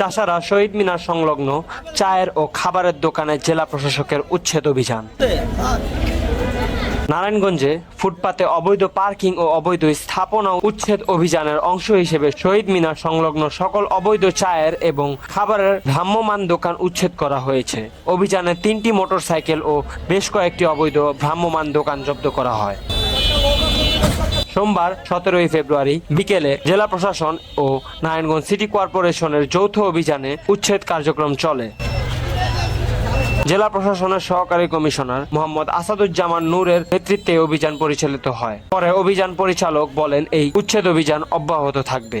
চাষারা শহীদ মিনার সংলগ্ন চায়ের ও খাবারের দোকানে জেলা প্রশাসকের উচ্ছেদ অভিযান। নারায়ণগঞ্জে ফুটপাতে অবৈধ পার্কিং ও অবৈধ স্থাপনা উচ্ছেদ অভিযানের অংশ হিসেবে শহীদ মিনার সংলগ্ন সকল অবৈধ চায়ের এবং খাবারের ভ্রাম্যমান দোকান উচ্ছেদ করা হয়েছে। অভিযানে তিনটি মোটরসাইকেল ও বেশ কয়েকটি অবৈধ ভ্রাম্যমান দোকান জব্দ করা হয়। সোমবার সতেরোই ফেব্রুয়ারি বিকেলে জেলা প্রশাসন ও নারায়ণগঞ্জ সিটি কর্পোরেশনের যৌথ অভিযানে উচ্ছেদ কার্যক্রম চলে। জেলা প্রশাসনের সহকারী কমিশনার মোহাম্মদ আসাদুজ্জামান নূরের নেতৃত্বে অভিযান পরিচালিত হয়। পরে অভিযান পরিচালক বলেন, এই উচ্ছেদ অভিযান অব্যাহত থাকবে।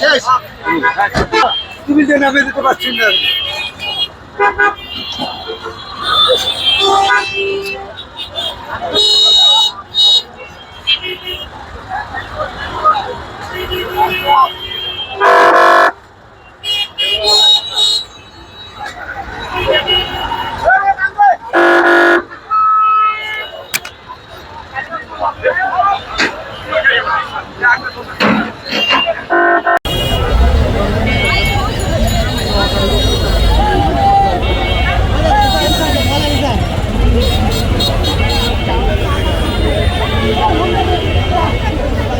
শেষ। তুমি যে নামে দিতে পারছি না